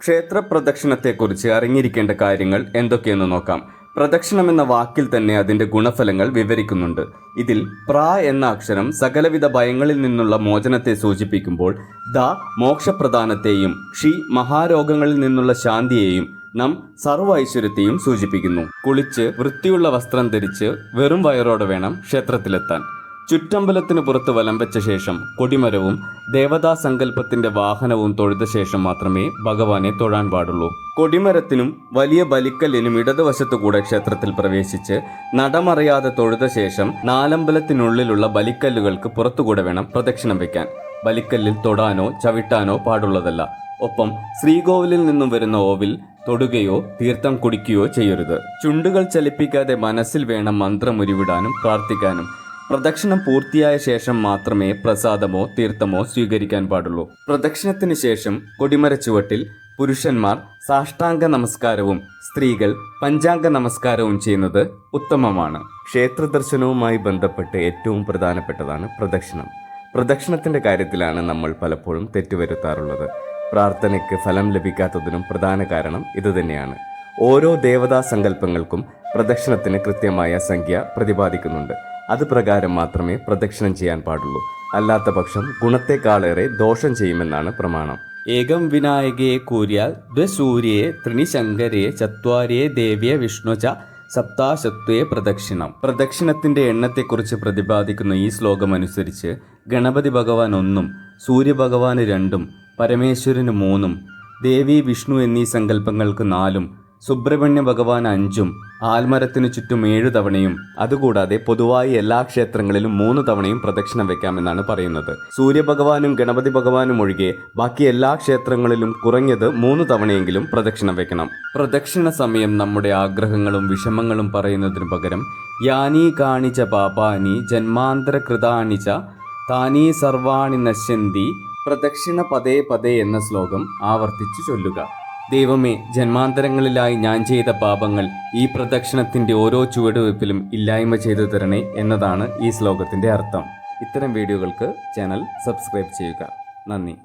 ക്ഷേത്ര പ്രദക്ഷിണത്തെക്കുറിച്ച് അറിഞ്ഞിരിക്കേണ്ട കാര്യങ്ങൾ എന്തൊക്കെയെന്ന് നോക്കാം. പ്രദക്ഷിണം എന്ന വാക്കിൽ തന്നെ അതിന്റെ ഗുണഫലങ്ങൾ വിവരിക്കുന്നുണ്ട്. ഇതിൽ പ്ര എന്ന അക്ഷരം സകലവിധ ഭയങ്ങളിൽ നിന്നുള്ള മോചനത്തെ സൂചിപ്പിക്കുമ്പോൾ ദ മോക്ഷപ്രധാനത്തെയും ക്ഷി മഹാരോഗങ്ങളിൽ നിന്നുള്ള ശാന്തിയെയും നാം സർവ ഐശ്വര്യത്തെയും സൂചിപ്പിക്കുന്നു. കുളിച്ച് വൃത്തിയുള്ള വസ്ത്രം ധരിച്ച് വെറും വയറോടെ വേണം ക്ഷേത്രത്തിലെത്താൻ. ചുറ്റമ്പലത്തിന് പുറത്ത് വലം വെച്ച ശേഷം കൊടിമരവും ദേവതാ സങ്കല്പത്തിന്റെ വാഹനവും തൊഴുത ശേഷം മാത്രമേ ഭഗവാനെ തൊഴാൻ പാടുള്ളൂ. കൊടിമരത്തിനും വലിയ ബലിക്കല്ലിനും ഇടതുവശത്തുകൂടെ ക്ഷേത്രത്തിൽ പ്രവേശിച്ച് നടമറിയാതെ തൊഴുത ശേഷം നാലമ്പലത്തിനുള്ളിലുള്ള ബലിക്കല്ലുകൾക്ക് പുറത്തുകൂടെ വേണം പ്രദക്ഷിണം വയ്ക്കാൻ ബലിക്കല്ലിൽ തൊടാനോ ചവിട്ടാനോ പാടുള്ളതല്ല. ഒപ്പം ശ്രീകോവിലിൽ നിന്നും വരുന്ന ഓവിൽ തൊടുകയോ തീർത്ഥം കുടിക്കുകയോ ചെയ്യരുത്. ചുണ്ടുകൾ ചലിപ്പിക്കാതെ മനസ്സിൽ വേണം മന്ത്രം ഉരുവിടാനും പ്രാർത്ഥിക്കാനും. പ്രദക്ഷിണം പൂർത്തിയായ ശേഷം മാത്രമേ പ്രസാദമോ തീർത്ഥമോ സ്വീകരിക്കാൻ പാടുള്ളൂ. പ്രദക്ഷിണത്തിന് ശേഷം കൊടിമരച്ചുവട്ടിൽ പുരുഷന്മാർ സാഷ്ടാംഗ നമസ്കാരവും സ്ത്രീകൾ പഞ്ചാംഗ നമസ്കാരവും ചെയ്യുന്നത് ഉത്തമമാണ്. ക്ഷേത്ര ദർശനവുമായി ബന്ധപ്പെട്ട് ഏറ്റവും പ്രധാനപ്പെട്ടതാണ് പ്രദക്ഷിണം. പ്രദക്ഷിണത്തിന്റെ കാര്യത്തിലാണ് നമ്മൾ പലപ്പോഴും തെറ്റുവരുത്താറുള്ളത്. പ്രാർത്ഥനയ്ക്ക് ഫലം ലഭിക്കാത്തതിനും പ്രധാന കാരണം ഇതുതന്നെയാണ് ഓരോ ദേവതാ സങ്കല്പങ്ങൾക്കും പ്രദക്ഷിണത്തിന് കൃത്യമായ സംഖ്യ പ്രതിപാദിക്കുന്നുണ്ട്. അത് പ്രകാരം മാത്രമേ പ്രദക്ഷിണം ചെയ്യാൻ പാടുള്ളൂ. അല്ലാത്ത പക്ഷം ഗുണത്തെക്കാളേറെ ദോഷം ചെയ്യുമെന്നാണ് പ്രമാണം. ഏകം വിനായകയെ കൂര്യാൽ ദ്വസൂര്യയെ ത്രിണിശങ്കരയെ ചത്വാരിയെ ദേവിയെ വിഷ്ണുച സപ്താശത്വയെ പ്രദക്ഷിണം. പ്രദക്ഷിണത്തിന്റെ എണ്ണത്തെക്കുറിച്ച് പ്രതിപാദിക്കുന്ന ഈ ശ്ലോകം അനുസരിച്ച് ഗണപതി ഭഗവാൻ ഒന്നും സൂര്യഭഗവാന് രണ്ടും പരമേശ്വരന് മൂന്നും ദേവി വിഷ്ണു എന്നീ സങ്കല്പങ്ങൾക്ക് നാലും സുബ്രഹ്മണ്യ ഭഗവാൻ അഞ്ചും ആൽമരത്തിനു ചുറ്റും ഏഴു തവണയും അതുകൂടാതെ പൊതുവായി എല്ലാ ക്ഷേത്രങ്ങളിലും മൂന്ന് തവണയും പ്രദക്ഷിണം വെക്കാമെന്നാണ് പറയുന്നത്. സൂര്യഭഗവാനും ഗണപതി ഭഗവാനും ഒഴികെ ബാക്കി എല്ലാ ക്ഷേത്രങ്ങളിലും കുറഞ്ഞത് മൂന്ന് തവണയെങ്കിലും പ്രദക്ഷിണം വെക്കണം. പ്രദക്ഷിണ സമയം നമ്മുടെ ആഗ്രഹങ്ങളും വിഷമങ്ങളും പറയുന്നതിനു പകരം യാനി കാണിച്ച പാപാനി ജന്മാന്തര കൃതാണിച്ച താനീ സർവാണി നശ്യന്തി പ്രദക്ഷിണ പദേ പദേ എന്ന ശ്ലോകം ആവർത്തിച്ചു ചൊല്ലുക. ദൈവമേ ജന്മാന്തരങ്ങളിലായി ഞാൻ ചെയ്ത പാപങ്ങൾ ഈ പ്രദക്ഷിണത്തിന്റെ ഓരോ ചുവടുവയ്പ്പിലും ഇല്ലായ്മ ചെയ്തു തരണേ എന്നതാണ് ഈ ശ്ലോകത്തിന്റെ അർത്ഥം. ഇത്തരം വീഡിയോകൾക്ക് ചാനൽ സബ്സ്ക്രൈബ് ചെയ്യുക. നന്ദി.